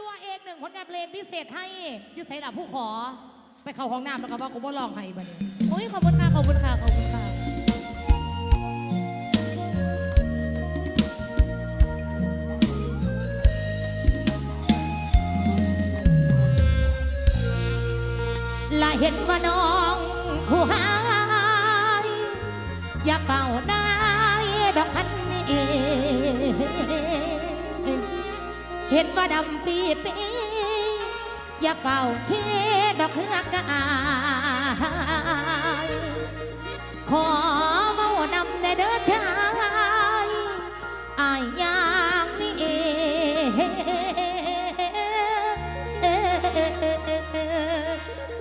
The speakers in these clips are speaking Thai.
ตัวเองหนึ่งผลงานเพลงพิเศษให้ยุ้ยใส่หลับผู้ขอ ไปเข้าห้องน้ำแล้วก็ว่ากูบ่ลองให้บัดนี้โอ้ยขอบคุณค่ะขอบคุณค่ะขอบคุณค่ะและเห็นว่าน้องผู้หายอยากเป่าน้า เห็นว่าดำปีปีอยากเป่าเคดอกเรื่องกอายขอเมานำในเด้อชายอายย่างนี่เอง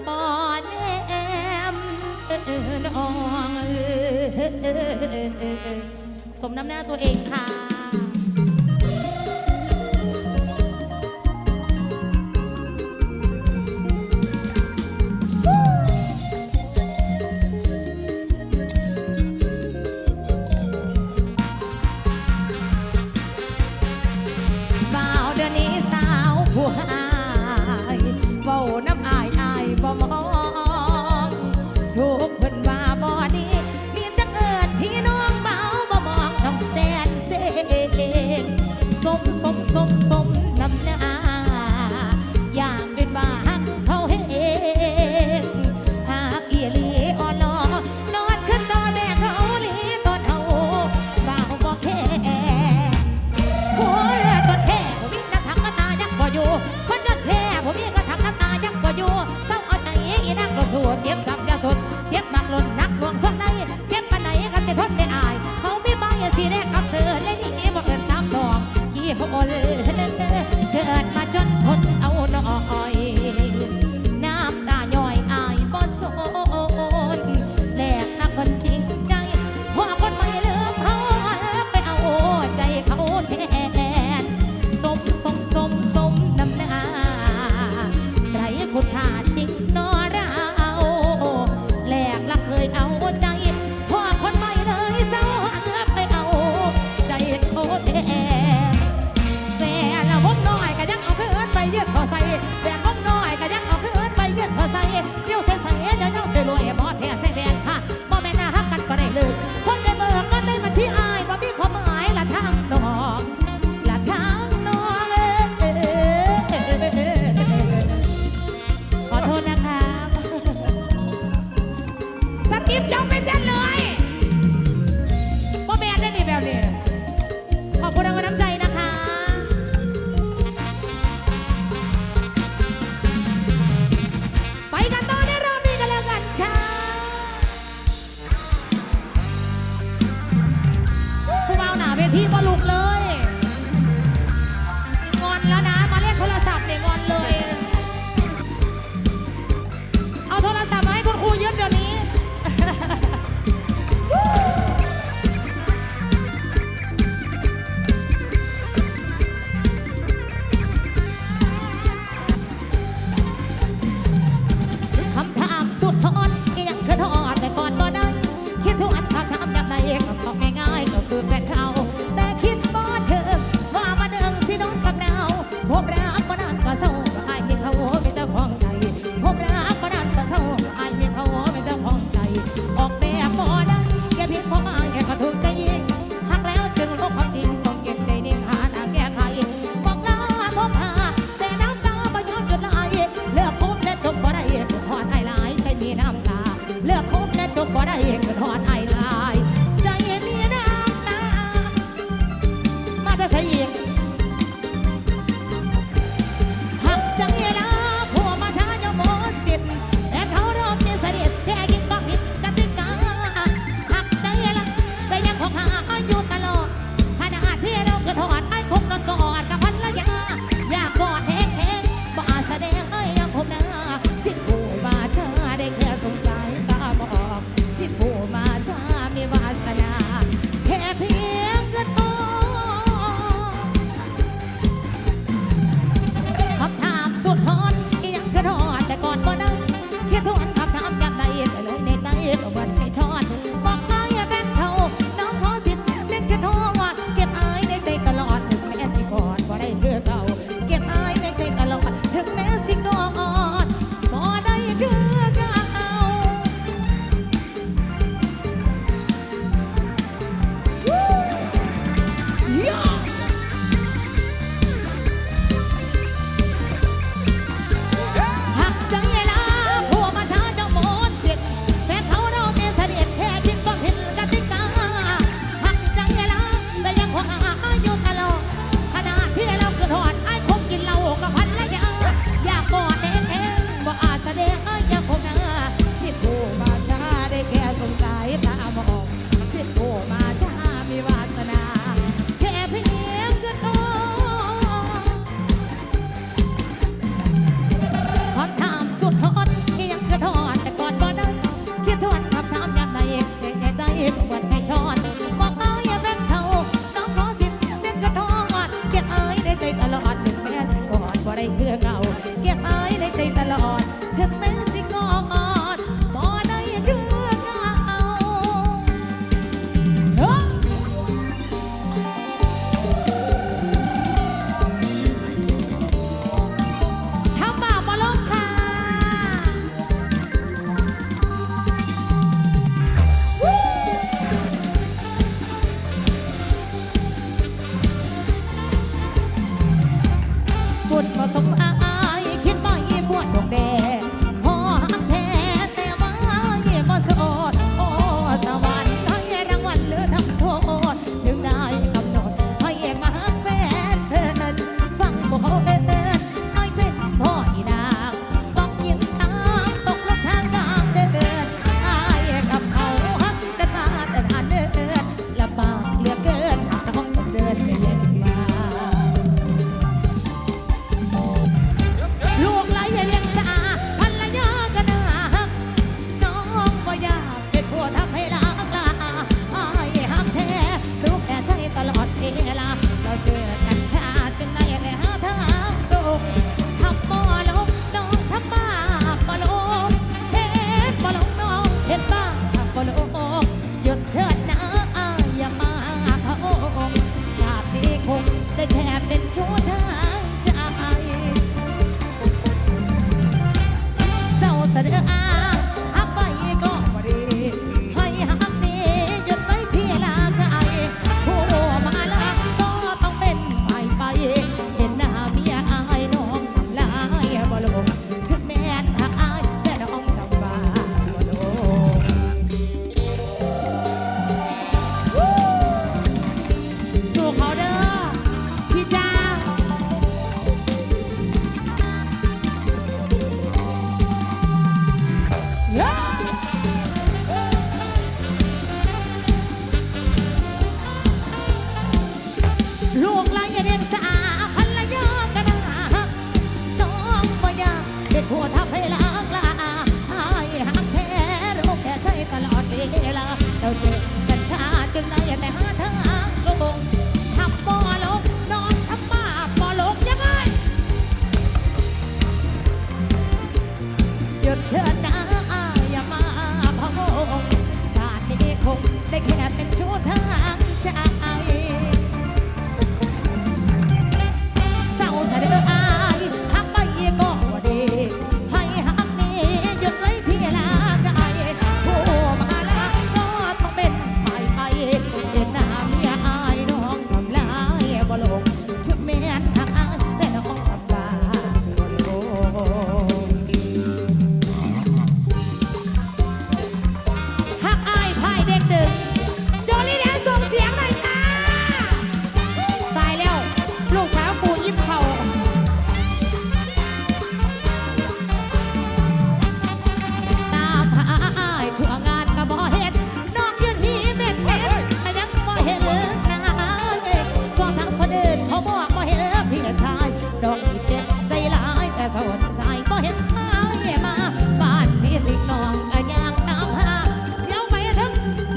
บอนแอมน้องสมน้ำหน้าตัวเองค่ะ สู้เจ็บซ้ำยาสุดเจ็บหนักล้นนักหวงสุดน ได้เองก็ทอด สิ่งน้อง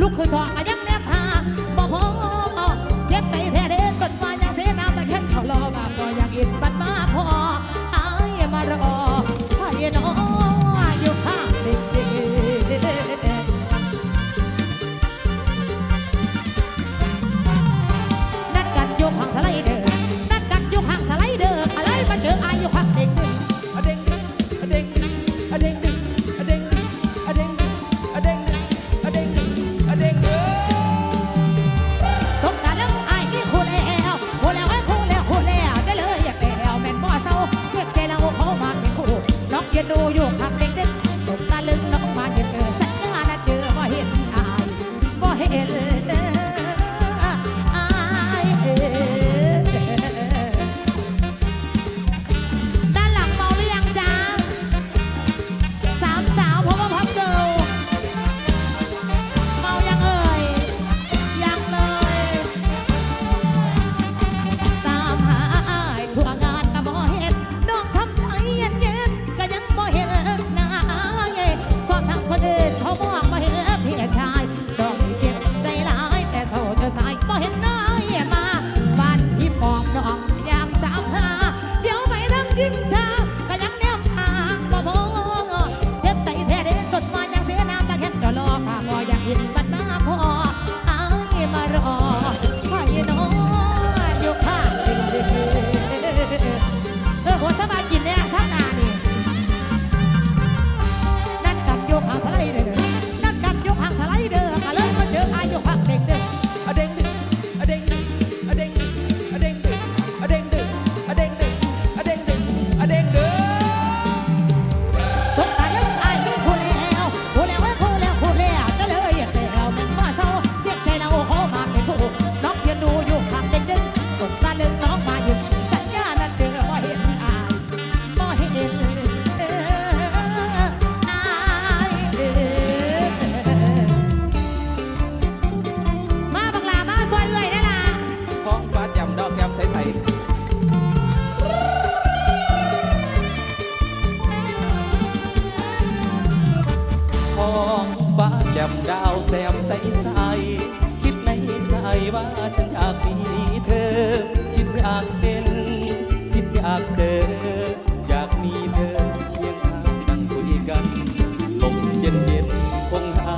ลุกขึ้นทอง time.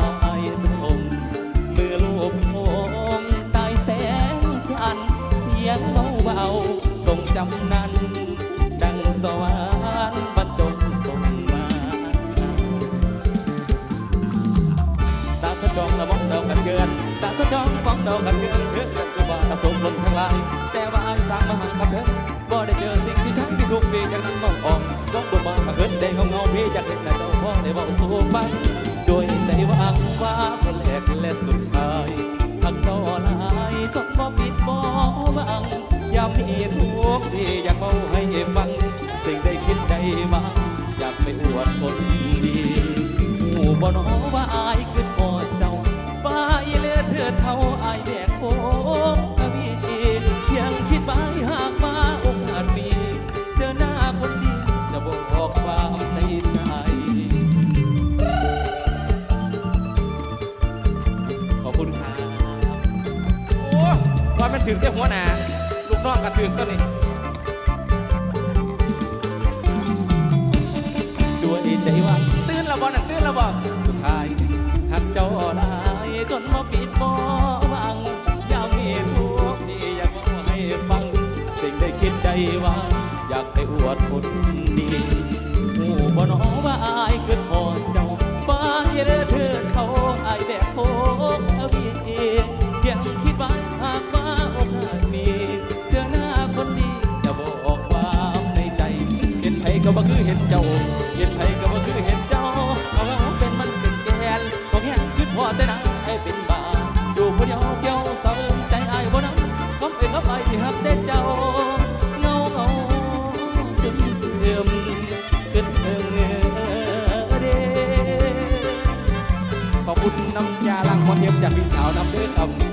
ายไปคงเมื่อโลกโงตายแสงจันทร์เสียงเบาเบาๆทรงจำนั้น ดังสวรรค์บรรจงส่งมาตาสะจองละมองเดากันเกินตาสะจองมองเดากันเกินเกินคือว่าตาสมลนทั้งหลาย แต่ว่าอายสร้างมาหังกับเธอบ่ได้เจอสิ่งที่ใช่ที่ทุกปีจากนั้นมองออกก็บ่มามาเกินได้เงาเงาพี่อยากเห็นหน้าเจ้าพ่อได้บอกสู่ฟัง ความแหลกและสุด ถึงเจ้าหัวหน้าลูกน้องกระถึงตัวนี้ด้วยใจวังตื่นละบ่นั่นตื่นละบ่สุดท้ายหักเจ้าลายจนมาปิดบ่หวังยามมีทุกข์ที่อยากมาให้ฟัง สิ่งได้คิดได้ว่า อยากไปอวดคนดีหูบ่น้องว่าอายคือพอเจ้าฟ้าอย่าเด้อเถิดเขาอ บ่คือเห็นเจ้า เห็นไผก็บ่คือเห็นเจ้าเอาเอาเป็นมันเป็นแกนบ่แค่คือพอแต่นาให้เป็นบาอยู่คนเดียวเกี่ยวเสาเอิ้นใจอายบ่นำคำเอ้ยคำไปที่ฮักแต่เจ้าเงาเงาซึมซึมขึ้นเอิงเอเดขอบคุณน้ำยาล้างหัวเทียมจากพี่สาวน้ำเด้อครับ